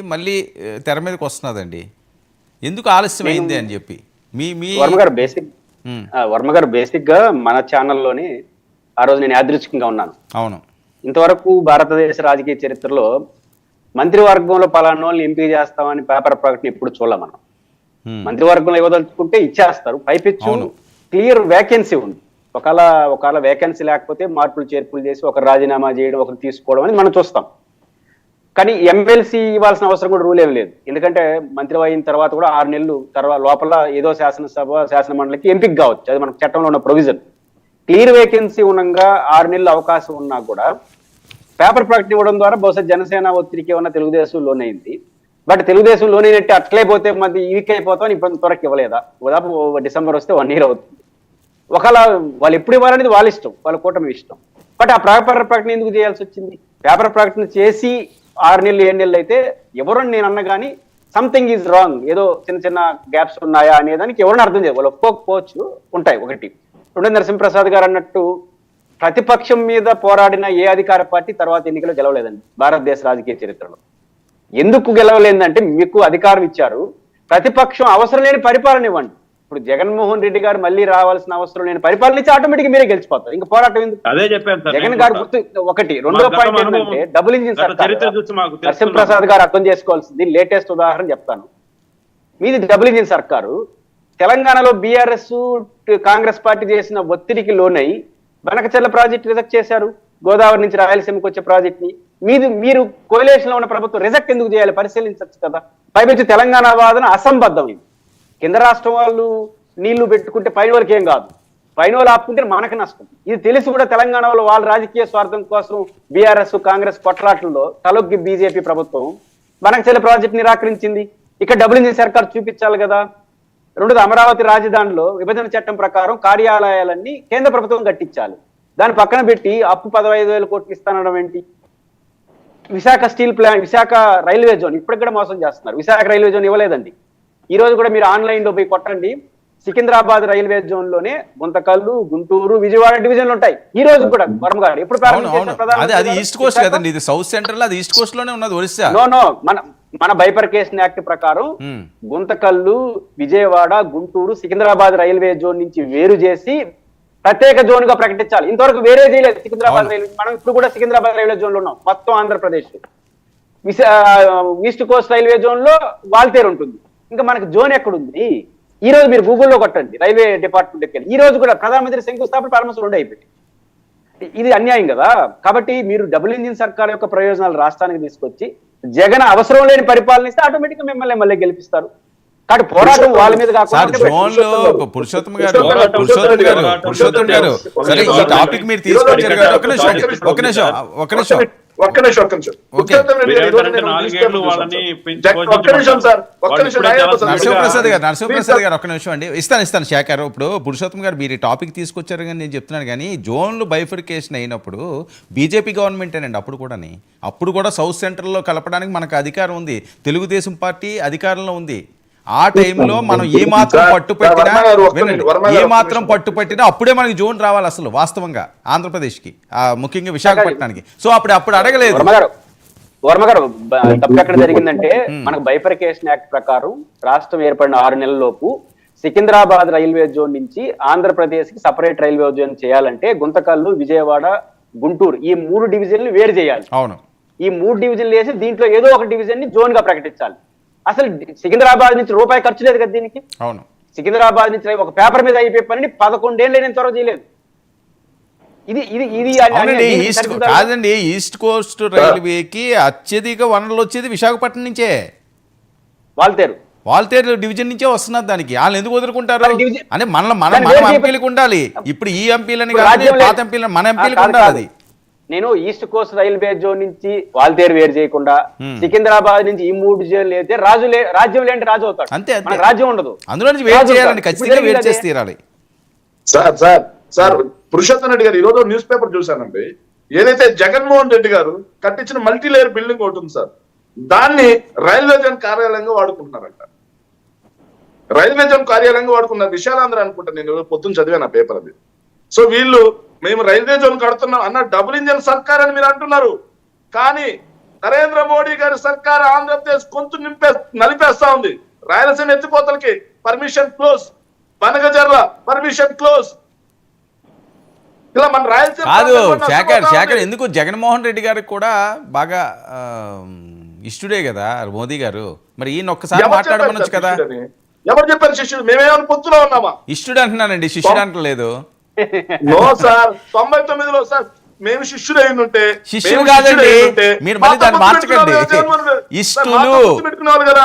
మళ్ళీ తెర మీదకి వస్తున్నదండి. ఎందుకు ఆలస్యం అయింది అని చెప్పి? మీ మీ వర్మ గారు బేసిక్ ఉమ్, ఆ, వర్మ గారు బేసిక్గా మన ఛానల్లోని ఆ రోజు నేను యాదృచ్ఛికంగా ఉన్నాను. అవును. ఇంతవరకు భారతదేశ రాజకీయ చరిత్రలో మంత్రివర్గంలో పలానా వాళ్ళని ఎంపిక చేస్తామని పేపర్ ప్రకటన ఎప్పుడు చూడలే మనం. మంత్రివర్గంలో ఇవ్వదలుచుకుంటే ఇచ్చేస్తారు. పైపిచ్చు. క్లియర్ వేకెన్సీ ఉంది. ఒకవేళ ఒకవేళ వేకెన్సీ లేకపోతే మార్పులు చేర్పులు చేసి ఒక రాజీనామా చేయడం ఒకరు తీసుకోవడం అనేది మనం చూస్తాం. కానీ ఎమ్మెల్సీ ఇవ్వాల్సిన అవసరం కూడా రూల్ ఏం లేదు. ఎందుకంటే మంత్రి అయిన తర్వాత కూడా ఆరు నెలలు తర్వాత లోపల ఏదో శాసనసభ శాసన మండలికి ఎంపిక కావచ్చు. అది మనకు చట్టంలో ఉన్న ప్రొవిజన్ క్లియర్ వేకెన్సీ ఉండగా ఆరు నెలలు అవకాశం ఉన్నా కూడా పేపర్ ప్రకటన ఇవ్వడం ద్వారా బహుశా జనసేన ఒత్తిడికి ఏమన్నా తెలుగుదేశం లోన్ అయింది బట్ తెలుగుదేశం లోన్ అయినట్టు అట్లే పోతే మధ్య వీక్ అయిపోతాం ఇప్పుడు త్వరకు ఇవ్వలేదా? దాదాపు డిసెంబర్ వస్తే వన్ ఇయర్ అవుతుంది. ఒకవేళ వాళ్ళు ఎప్పుడు ఇవ్వాలనేది వాళ్ళ ఇష్టం వాళ్ళ కూటమి ఇష్టం. బట్ ఆ పేపర్ ప్రకటన ఎందుకు చేయాల్సి వచ్చింది? పేపర్ ప్రకటన చేసి ఆరు నెలలు ఏడు నెలలు అయితే ఎవరని నేను అన్న కానీ సంథింగ్ ఈజ్ రాంగ్ ఏదో చిన్న చిన్న గ్యాప్స్ ఉన్నాయా అనే దానికి ఎవరిని అర్థం చేయాలి. వాళ్ళు ఒప్పుకోకపోవచ్చు ఉంటాయి ఒకటి. రెండు నరసింహప్రసాద్ గారు అన్నట్టు ప్రతిపక్షం మీద పోరాడిన ఏ అధికార పార్టీ తర్వాత ఎన్నికలు గెలవలేదండి భారతదేశ రాజకీయ చరిత్రలో. ఎందుకు గెలవలేదంటే మీకు అధికారం ఇచ్చారు. ప్రతిపక్షం అవసరం లేని పరిపాలన ఇవ్వండి. ఇప్పుడు జగన్మోహన్ రెడ్డి గారు మళ్ళీ రావాల్సిన అవసరం లేని పరిపాలన ఆటోమేటిక్ మీరే గెలిచిపోతారు. ఇంకా పోరాటం ఎందుకు? అదే చెప్పాను జగన్ నేను గారు. గుర్తు ఒకటి రెండో పాయింట్ ఏంటంటే డబుల్ ఇంజిన్ తెలుసుకున్నాం. నరసింహప్రసాద్ గారు అర్థం చేసుకోవాల్సింది లేటెస్ట్ ఉదాహరణ చెప్తాను. మీది డబుల్ ఇంజిన్ సర్కారు. తెలంగాణలో బీఆర్ఎస్ కాంగ్రెస్ పార్టీ చేసిన ఒత్తిడికి లోనై బనకచెల్ల ప్రాజెక్ట్ రిజెక్ట్ చేశారు. గోదావరి నుంచి రాయలసీమకు వచ్చే ప్రాజెక్ట్ని మీది మీరు కోయిలేషన్లో ఉన్న ప్రభుత్వం రిజెక్ట్ ఎందుకు చేయాలి? పరిశీలించచ్చు కదా. పైపెచ్చి తెలంగాణ వాదన అసంబద్ధం ఇది కింద రాష్ట్రం వాళ్ళు నీళ్ళు పెట్టుకుంటే పైన వాళ్ళకి ఏం కాదు. పైన వాళ్ళు ఆపుకుంటే మనకు నష్టం. ఇది తెలిసి కూడా తెలంగాణ వాళ్ళు వాళ్ళ రాజకీయ స్వార్థం కోసం బీఆర్ఎస్ కాంగ్రెస్ కొట్లాటల్లో తలొగ్గి బీజేపీ ప్రభుత్వం బనకచెల్ల ప్రాజెక్ట్ నిరాకరించింది. ఇక్కడ డబుల్ ఇంజిన్ సర్కార్ చూపించాలి కదా. రెండోది అమరావతి రాజధానిలో విభజన చట్టం ప్రకారం కార్యాలయాలన్నీ కేంద్ర ప్రభుత్వం కట్టించాలి. దాని పక్కన పెట్టి అప్పు పదహైదు వేల కోట్లు ఇస్తానడం ఏంటి? Visakha steel plant Visakha railway zone ఇప్పటికి కూడా మోసం చేస్తున్నారు. విశాఖ రైల్వే జోన్ ఇవ్వలేదండి. ఈ రోజు కూడా మీరు ఆన్లైన్లో పోయి కొట్టండి. సికింద్రాబాద్ రైల్వే జోన్లోనే గుంతకల్లు గుంటూరు విజయవాడ డివిజన్లు ఉంటాయి. ఈ రోజు కూడా వర్మ గారు ఎప్పుడు అది? East coast? కదండి ఇది సౌత్ సెంట్రల్లో అది ఈస్ట్ కోస్ట్లోనే ఉన్నది ఒరిస్సా. నో నో మన మన బైపర్కేషన్ యాక్ట్ ప్రకారం గుంతకల్లు విజయవాడ గుంటూరు సికింద్రాబాద్ రైల్వే జోన్ నుంచి వేరు చేసి ప్రత్యేక జోన్గా ప్రకటించాలి. ఇంతవరకు వేరే చేయలేదు సికింద్రాబాద్. రైల్వే మనం ఇప్పుడు కూడా సికింద్రాబాద్ రైల్వే జోన్లో ఉన్నాం. మొత్తం ఆంధ్రప్రదేశ్. ఈస్ట్ కోస్ట్ రైల్వే జోన్లో వాల్తేరు ఉంటుంది. ఇంకా మనకి జోన్ ఎక్కడుంది? ఈ రోజు మీరు గూగుల్లో కొట్టండి రైల్వే డిపార్ట్మెంట్కి వెళ్ళి ఈ రోజు కూడా ప్రధానమంత్రి శంకుస్థాపన ప్రారంభం రెండు అయిపోయింది. ఇది అన్యాయం కదా? కాబట్టి మీరు డబుల్ ఇంజిన్ సర్కార్ యొక్క ప్రయోజనాలు రాష్ట్రానికి తీసుకొచ్చి జగన్ అవసరం లేని పరిపాలన ఇస్తే ఆటోమేటిక్ మిమ్మల్ని మళ్ళీ గెలిపిస్తారు. కాబట్టి పోరాటం వాళ్ళ మీద కాకుండా గారు గారు గారు సరే ఈ. టాపిక్ మీరు తీసుకొచ్చారు నిమిషం ఒక నిమిషం ఒక నిమిషం. ఒక్క నిమిషం ఒక్క నిమిషం. ఒక్క ఒక్క. నరసింహప్రసాద్ గారు నరసింహప్రసాద్. గారు ఒక నిమిషం అండి. ఇస్తాను ఇస్తాను శేఖర్. ఇప్పుడు పురుషోత్తం గారు మీరు ఈ టాపిక్ తీసుకొచ్చారు కానీ నేను చెప్తున్నాను కానీ జోన్లు బైఫర్కేషన్ అయినప్పుడు బీజేపీ గవర్నమెంటేనండి అప్పుడు కూడాని. అప్పుడు కూడా సౌత్ సెంట్రల్లో కలపడానికి మనకు అధికారం ఉంది. తెలుగుదేశం పార్టీ అధికారంలో ఉంది. ఆ టైంలో మనం ఏ మాత్రం పట్టు పెట్టినా ఏ మాత్రం. పట్టు పెట్టినా అప్పుడే మనకి జోన్ రావాలి అసలు వాస్తవంగా ఆంధ్రప్రదేశ్కి ముఖ్యంగా విశాఖపట్నానికి. సో అప్పుడు అప్పుడు అడగలేదు. వర్మ గారు తప్పు ఎక్కడ జరిగిందంటే మనకు బైఫర్కేషన్ యాక్ట్ ప్రకారం రాష్ట్రం ఏర్పడిన ఆరు నెలల లోపు సికింద్రాబాద్ రైల్వే జోన్ నుంచి ఆంధ్రప్రదేశ్కి సపరేట్ రైల్వే జోన్ చేయాలంటే గుంతకల్లు విజయవాడ గుంటూరు ఈ మూడు డివిజన్లు వేరు చేయాలి. అవును. ఈ మూడు డివిజన్లు వేసి దీంట్లో ఏదో ఒక డివిజన్ని జోన్గా ప్రకటించాలి. అసలు సికింద్రాబాద్ నుంచి రూపాయి ఖర్చు లేదు కదా దీనికి? అవును. సికింద్రాబాద్ నుంచి ఒక పేపర్ మీద అయిపోయే పనిని పదకొండేళ్ళు నేను త్వరగా చేయలేదు. ఇది ఇది ఇది ఈస్ట్. కాదండి ఈస్ట్ కోస్ట్ రైల్వేకి అత్యధిక వనరులు వచ్చేది విశాఖపట్నం నుంచే. వాల్తేరు వాల్తేరు డివిజన్ నుంచే వస్తున్నది దానికి. వాళ్ళు ఎందుకు వదులుకుంటారు? అంటే మన మన ఎంపీలకు ఉండాలి. ఇప్పుడు ఈ ఎంపీలని కాదు పాత ఎంపీలని మన ఎంపీలకు ఉండాలి. అది. నేను ఈస్ట్ కోస్ట్ రైల్వే జోన్ నుంచి వాల్తేరు వేరు చేయకుండా. సికింద్రాబాద్ నుంచి ఈ మూడు జోన్లు అయితే రాజు లే రాజ్యం లేంటి రాజు అవుతాడు. అంతే, రాజ్యం ఉండదు. అందులో నుంచి వేరు చేయాలండి. ఖచ్చితంగా వేరు చేసి తీరాలి. Sir sir sir Purushottam Reddy గారు ఈ రోజు న్యూస్ పేపర్ చూశానండి. ఏదైతే జగన్మోహన్ రెడ్డి గారు కట్టించిన మల్టీ లేయర్ బిల్డింగ్ ఒకటి ఉంది సార్. దాన్ని రైల్వే జోన్ కార్యాలయంగా వాడుకుంటున్నారంట. రైల్వే జోన్ కార్యాలయంగా వాడుకున్న విశాలాంధ్ర అనుకుంటా నేను పొద్దున్న చదివాను ఆ పేపర్ అది. సో వీళ్ళు మేము రైల్వే జోన్ కడుతున్నాం అన్న డబుల్ ఇంజన్ సర్కార్ అని మీరు అంటున్నారు. కానీ నరేంద్ర మోడీ గారి సర్కార్ ఆంధ్రప్రదేశ్ కొంత నింపే నలిపేస్తా ఉంది. Rayalaseema ఎత్తిపోతలకి permission close Banakacherla permission close ఇలా మన రాయలసీమ కాదు శేఖర్ శేఖర్. ఎందుకు జగన్మోహన్ రెడ్డి గారికి కూడా బాగా ఇష్టడే కదా మోదీ గారు? మరి ఈయన ఒక్కసారి మాట్లాడమనొచ్చు కదా? ఎవరు చెప్పారు శిష్యుడు? మేమేమైనా పొత్తులో ఉన్నామా? ఇష్టడు అంటున్నానండి శిష్యుడు అంటలేదు. నో సార్ తొంభై తొమ్మిదిలో సార్ మేము శిష్యుడు ఉంటే శిష్యుడు కాదండి. మీరు మళ్ళీ దాన్ని మార్చకండి. ఇష్టులు. కదా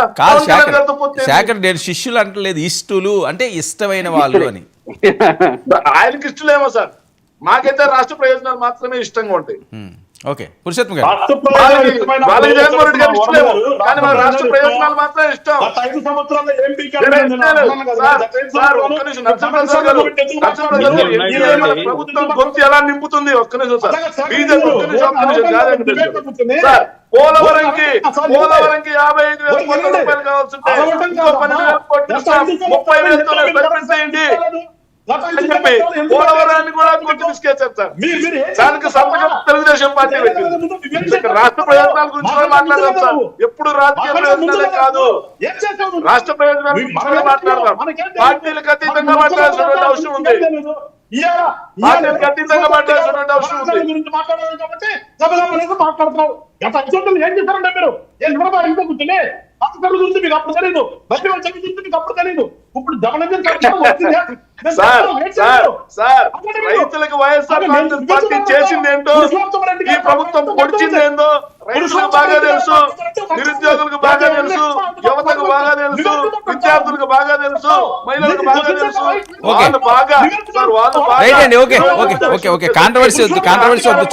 శేఖర్ నేను శిష్యులు అంటలేదు. ఇష్టులు అంటే ఇష్టమైన వాళ్ళు అని. ఆయనకి ఇష్టలేమో సార్. మాకైతే రాష్ట్ర ప్రయోజనాలు మాత్రమే ఇష్టంగా ఉంటాయి. ఓకే. పురుషోత్తం గారు. రాష్ట్ర ప్రయోజనాలు ఇష్టం. ప్రభుత్వం గొంతు ఎలా నింపుతుంది? ఒక్క నిమిషం సార్. సార్, పోలవరంకి పోలవరంకి యాభై ఐదు వేల కోట్ల. రూపాయలు. ఐదు ముప్పై వేలతో సరిపెట్టేయండి పోలవరాన్ని కూడా సార్. దానికి? సంతకం తెలుగుదేశం పార్టీ పెట్టింది. రాష్ట్ర ప్రయోజనాల గురించి కూడా మాట్లాడదాం సార్. ఎప్పుడు రాజకీయ ప్రయోజనాలే కాదు? రాష్ట్ర ప్రయోజనాల గురించి మాట్లాడదాం. పార్టీలకు అతీతంగా మనకు మాట్లాడాల్సినటువంటి అవసరం ఉంది. పార్టీలకు అతీతంగా మాట్లాడాల్సినటువంటి అవసరం మాట్లాడుతున్నావు గత సంవత్సరాలు ఏం చేశారంటే మీరు? ఏం నిలబడి హాస్పిటల్ గురించి మీకు అప్పుడు తెలియదు బయట మీకు అప్పుడు తెలియదు ఇప్పుడు జగన్ సార్ సార్ సార్ రైతులకు వైఎస్ఆర్ కాంగ్రెస్ పార్టీ చేసింది ఏంటో ఈ ప్రభుత్వం పొడిచింది ఏందో రైతులకు బాగా తెలుసు నిరుద్యోగులకు బాగా తెలుసు యువతకు బాగా తెలుసు విద్యార్థులకు బాగా తెలుసు మహిళలకు బాగా తెలుసు. వాళ్ళు బాగా సార్ వాళ్ళు బాగా okay okay okay okay. Controversy వద్దు కాంట్రవర్సీ వద్దు